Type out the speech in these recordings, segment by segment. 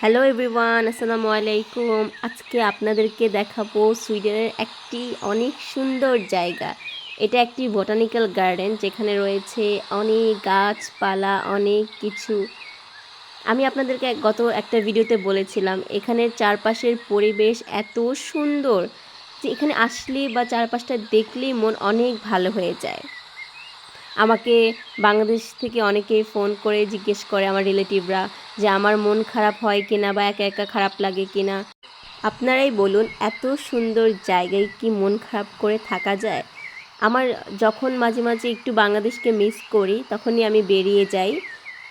Hello everyone আসসালামু আলাইকুম আজকে আপনাদেরকে দেখাবো সুইডেনের একটি অনেক সুন্দর জায়গা। এটা একটি বোটানিক্যাল গার্ডেন যেখানে রয়েছে অনেক গাছপালা, অনেক কিছু। আমি আপনাদেরকে গত একটা ভিডিওতে বলেছিলাম এখানের চারপাশের পরিবেশ এত সুন্দর যে এখানে আসলে বা চারপাশটা দেখলেই মন অনেক ভালো হয়ে যায়। আমাকে বাংলাদেশ থেকে অনেকেই ফোন করে জিজ্ঞেস করে আমার রিলেটিভরা যে আমার মন খারাপ হয় কিনা বা একা একা খারাপ লাগে কিনা। আপনারাই বলুন, এত সুন্দর জায়গায় কি মন খারাপ করে থাকা যায়? আমার যখন মাঝে মাঝে একটু বাংলাদেশকে মিস করি, তখনই আমি বেরিয়ে যাই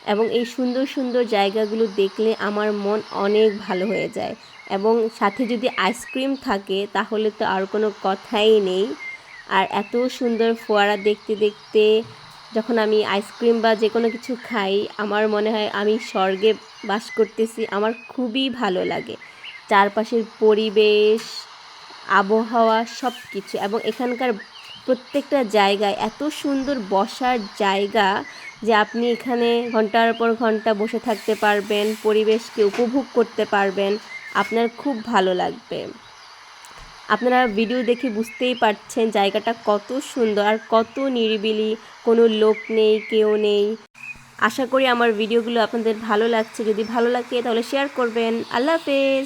এবং এই সুন্দর সুন্দর জায়গাগুলো দেখলে আমার মন অনেক ভালো হয়ে যায়। এবং সাথে যদি আইসক্রিম থাকে, তাহলে তো আর কোনো কথাই নেই। আর এত সুন্দর ফোয়ারা দেখতে দেখতে যখন আমি আইসক্রিম বা যে কোনো কিছু খাই, আমার মনে হয় আমি স্বর্গে বাস করতেছি। আমার খুবই ভালো লাগে। চারপাশের পরিবেশ, আবহাওয়া সব কিছু এবং এখানকার প্রত্যেকটা জায়গায় এত সুন্দর বসার জায়গা যে আপনি এখানে ঘণ্টার পর ঘণ্টা বসে থাকতে পারবেন, পরিবেশকে উপভোগ করতে পারবেন। আপনার খুব ভালো লাগবে। আপনারা ভিডিও দেখে বুঝতেই পারছেন জায়গাটা কত সুন্দর আর কত নিরিবিলি, কোনো লোক নেই, কেউ নেই। আশা করি আমার ভিডিওগুলো আপনাদের ভালো লাগছে। যদি ভালো লাগে তাহলে শেয়ার করবেন। আল্লাহ হাফেজ।